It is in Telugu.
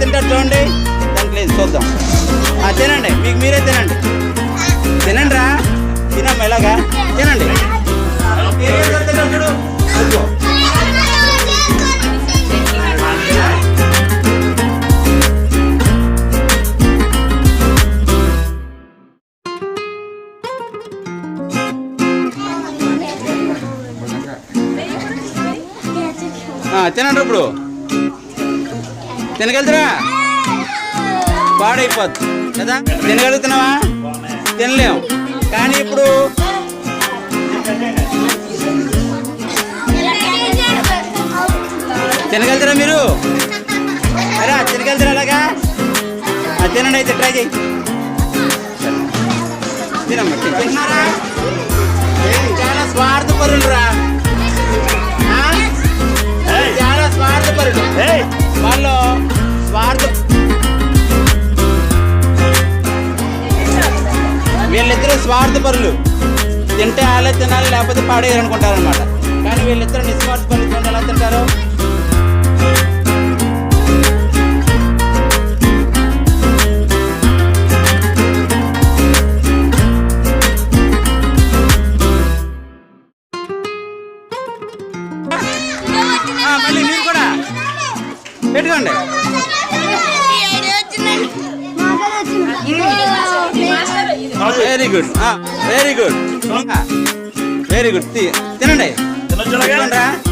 తింటారు చూడండి. దానికి లేదు చూద్దాం? తినండి. మీకు మీరే తినండి. తినండి రా తినమ్మ ఎలాగా? తినండి. ఆ, తినండి ఇప్పుడు? తినగలుగుతారా పాడైపోద్ది. కదా? తినగలుగుతున్నావా? తినలేం. కానీ ఇప్పుడు తినగలుగుతారా మీరు? అరే తినగలుగుతారా అలాగా? తినండి అయితే ట్రై చేయి. తినమ్మా తిన్నారా? స్వార్థపరులు. తింటే వాళ్ళే తినాలి లేకపోతే పాడేయరు అనుకుంటారనమాట కానీ వీళ్ళిద్దరు నిస్వార్థపరులు చూడండి ఎలా తింటారు? మళ్ళీ మీరు కూడా. పెట్టుకోండి. Very good very good very good తినండి. good.